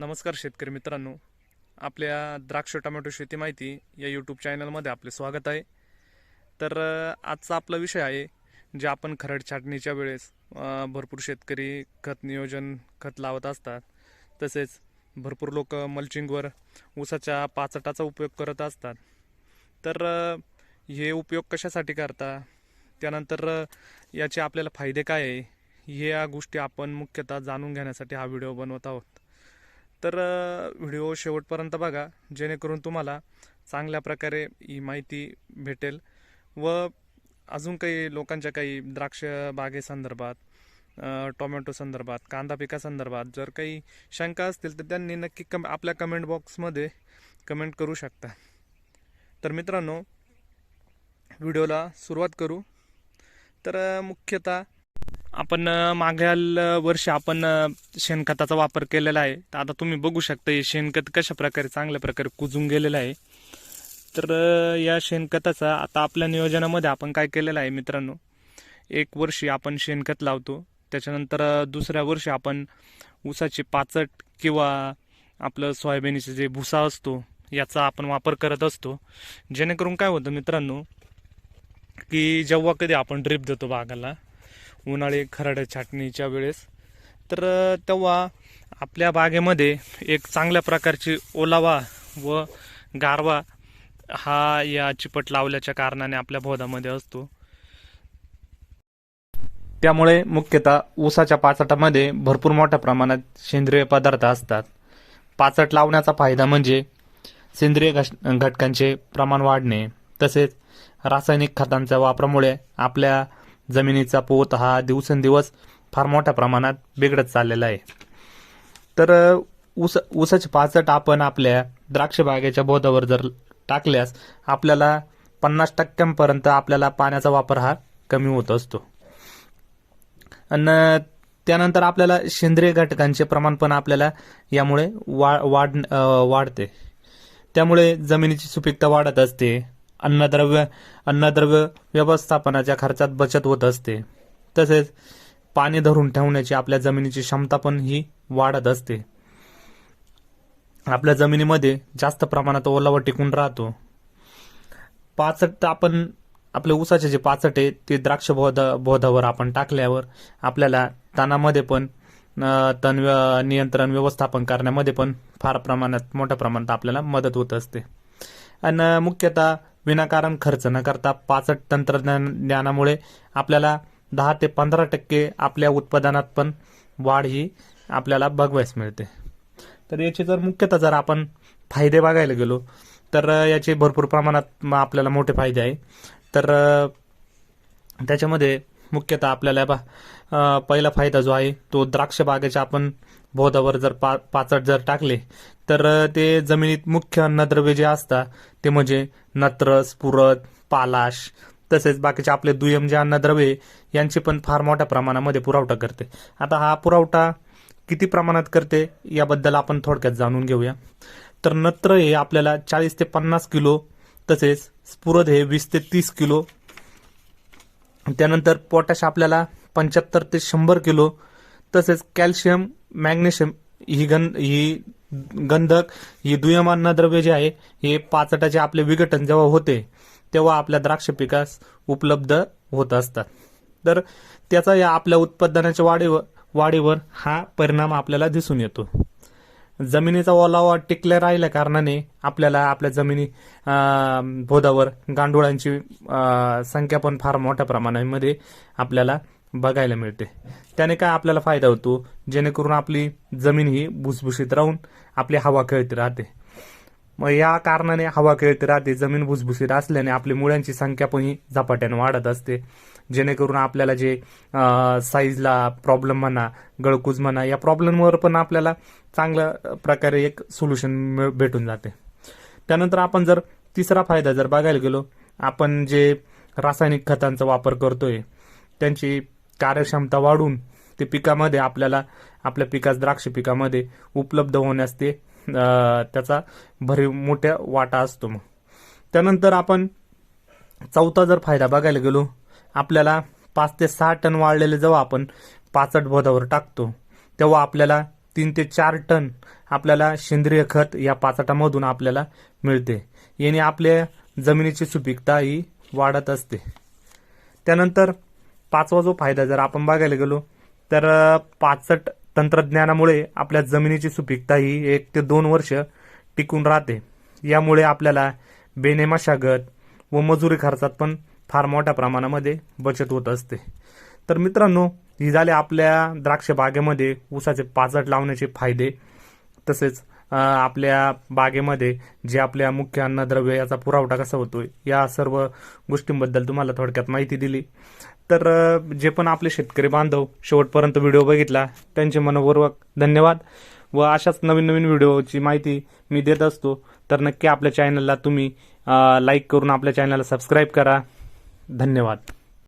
नमस्कार शेतकरी मित्रांनो. आपल्या द्राक्ष टोमॅटो शेती माहिती या यूट्यूब चॅनलमध्ये आपले स्वागत आहे. तर आजचा आपला विषय आहे जे आपण खरड छाटणीच्या वेळेस भरपूर शेतकरी खत नियोजन खत लावत असतात. तसेच भरपूर लोक मल्चिंगवर ऊसाच्या पाचटाचा उपयोग करत असतात. तर हे उपयोग कशासाठी करता? त्यानंतर याचे आपल्याला फायदे काय आहे? या गोष्टी आपण मुख्यतः जाणून घेण्यासाठी हा व्हिडिओ बनवत आहोत. तर व्हिडिओ शेवटपर्यंत बघा जेणेकरून तुम्हाला चांगल्या प्रकारे ही माहिती भेटेल. व अजून काही लोकांच्या काही द्राक्ष बागेसंदर्भात टोमॅटो संदर्भात कांदा पिकासंदर्भात जर काही शंका असतील तर त्यांनी नक्की कम आपल्या कमेंट बॉक्समध्ये कमेंट करू शकता. तर मित्रांनो व्हिडिओला सुरुवात करू. तर मुख्यतः आपण अ, मागील वर्षी आपण शेणखताचा वापर केलेला आहे. तर आता तुम्ही बघू शकता हे शेणखत कशा प्रकारे चांगल्या प्रकारे कुजून गेलेलं आहे. तर या शेणखताचा आता आपल्या नियोजनामध्ये आपण काय केलेलं आहे मित्रांनो? एक वर्षी आपण शेणखत लावतो. त्याच्यानंतर दुसऱ्या वर्षी आपण ऊसाची पाचट किंवा आपलं सोयाबीनचे जे भुसा असतो याचा आपण वापर करत असतो. जेणेकरून काय होतं मित्रांनो की जेव्हा कधी आपण ड्रिप देतो बागाला उन्हाळी खराड छाटणीच्या वेळेस. तर तेव्हा आपल्या बागेमध्ये एक चांगल्या प्रकारची ओलावा व गारवा हा या चिपट लावल्याच्या कारणाने आपल्या बोधामध्ये असतो. त्यामुळे मुख्यतः ऊसाच्या पाचटामध्ये भरपूर मोठ्या प्रमाणात सेंद्रिय पदार्थ असतात. पाचट लावण्याचा फायदा म्हणजे सेंद्रिय घश- घटकांचे प्रमाण वाढणे तसेच रासायनिक खतांच्या वापरामुळे आपल्या जमिनीचा पोत हा दिवसेंदिवस फार मोठ्या प्रमाणात बिघडत चाललेला आहे. तर अ, ऊस ऊसाचे पाचट आपण आपल्या द्राक्ष बागेच्या बोधावर जर टाकल्यास आपल्याला पन्नास टक्क्यांपर्यंत आपल्याला पाण्याचा वापर हा कमी होत असतो. आणि त्यानंतर आपल्याला सेंद्रिय घटकांचे प्रमाण पण आपल्याला यामुळे वा वाढ वाढते. त्यामुळे जमिनीची सुपीकता वाढत असते. अन्नद्रव्य अन्नद्रव्य व्यवस्थापनाच्या खर्चात बचत होत असते. तसेच पाणी धरून ठेवण्याची आपल्या जमिनीची क्षमता पण ही वाढत असते. आपल्या जमिनीमध्ये जास्त प्रमाणात ओलावा टिकून राहतो. पाचट आपण आपले ऊसाचे जे पाचट आहे ते द्राक्ष बोध बोधावर आपण टाकल्यावर आपल्याला तणामध्ये पण तण नियंत्रण व्यवस्थापन करण्यामध्ये पण फार प्रमाणात मोठ्या प्रमाणात आपल्याला मदत होत असते. आणि मुख्यतः विनाकारण खर्च न करता पाचट तंत्रज्ञानामुळे ज्ञानामुळे आपल्याला दहा ते पंधरा टक्के आपल्या उत्पादनात पण वाढ ही आपल्याला बघवायस मिळते. तर याचे जर मुख्यतः जर आपण फायदे बघायला गेलो तर याचे भरपूर प्रमाणात आपल्याला मोठे फायदे आहे. तर त्याच्यामध्ये मुख्यतः आपल्याला बा पहिला फायदा जो आहे तो द्राक्ष बागेच्या आपण बोधावर जर पा पाचट जर टाकले तर ते जमिनीत मुख्य अन्नद्रव्य जे असतात ते म्हणजे नत्र स्फुरद पालाश तसेच बाकीचे आपले दुय्यम जे अन्नद्रव्ये यांची पण फार मोठ्या प्रमाणामध्ये पुरवठा करते. आता हा पुरवठा किती प्रमाणात करते याबद्दल आपण थोडक्यात जाणून घेऊया. तर नत्र हे आपल्याला चाळीस ते पन्नास किलो तसेच स्फुरद हे वीस ते तीस किलो त्यानंतर पोटॅश आपल्याला पंच्याहत्तर ते शंभर किलो तसेच कॅल्शियम मॅग्नेशियम ही गं ही गंधक ही दुयमान अन्नद्रव्य जे आहे हे पाचटाचे आपले विघटन जेव्हा होते तेव्हा आपल्या द्राक्ष पिकास उपलब्ध होत असतात. तर त्याचा या आपल्या उत्पादनाच्या वाढीवर वाढीवर हा परिणाम आपल्याला दिसून येतो. जमिनीचा ओलावा टिकल्या राहिल्या कारणाने आपल्याला आपल्या जमिनी अं, बोधावर गांडुळांची संख्या पण फार मोठ्या प्रमाणामध्ये आपल्याला बघायला मिळते. त्याने काय आपल्याला फायदा होतो? जेणेकरून आपली जमीन ही भुसभुशीत राहून आपली हवा खेळती राहते. मग या कारणाने हवा खेळती राहते जमीन भुसभुशीत असल्याने आपली मुळ्यांची संख्या पण ही झपाट्याने वाढत असते. जेणेकरून आपल्याला जे साईजला प्रॉब्लेम म्हणा गळकूज म्हणा या प्रॉब्लेमवर पण आपल्याला चांगल्या प्रकारे एक सोल्युशन भेटून जाते. त्यानंतर आपण जर तिसरा फायदा जर बघायला गेलो आपण जे रासायनिक खतांचा वापर करतोय त्यांची कार्यक्षमता वाढून ते पिकामध्ये आपल्याला आपल्या पिकास द्राक्ष पिकामध्ये उपलब्ध होण्यास ते त्याचा भरीव मोठ्या वाटा असतो मग. त्यानंतर आपण चौथा जर फायदा बघायला गेलो आपल्याला पाच ते सहा टन वाढलेले जेव्हा आपण पाचट बोधावर टाकतो तेव्हा आपल्याला तीन ते चार टन आपल्याला सेंद्रिय खत या पाचटामधून आपल्याला मिळते. याने आपल्या जमिनीची सुपीकता ही वाढत असते. त्यानंतर पाचवा जो फायदा जर आपण बघायला गेलो तर पाचट तंत्रज्ञानामुळे आपल्या जमिनीची सुपीकता ही एक ते दोन वर्ष टिकून राहते. यामुळे आपल्याला बेने मशागत व मजुरी खर्चात पण फार मोठ्या प्रमाणामध्ये बचत होत असते. तर मित्रांनो ही झाले आपल्या द्राक्ष बागेमध्ये ऊसाचे पाचट लावण्याचे फायदे. तसेच आपल्या बागेमध्ये जे आपल्या मुख्य अन्नद्रव्य याचा पुरवठा कसा होतोय या सर्व गोष्टींबद्दल तुम्हाला थोडक्यात माहिती दिली. तर जे पण आपले शेतकरी बांधव शेवटपर्यंत व्हिडिओ बघितला त्यांचे मनपूर्वक धन्यवाद व अशाच नवीन नवीन व्हिडिओची माहिती मी देत असतो. तर नक्की आपल्या चॅनलला तुम्ही लाईक करून आपल्या चॅनलला सबस्क्राईब करा. धन्यवाद.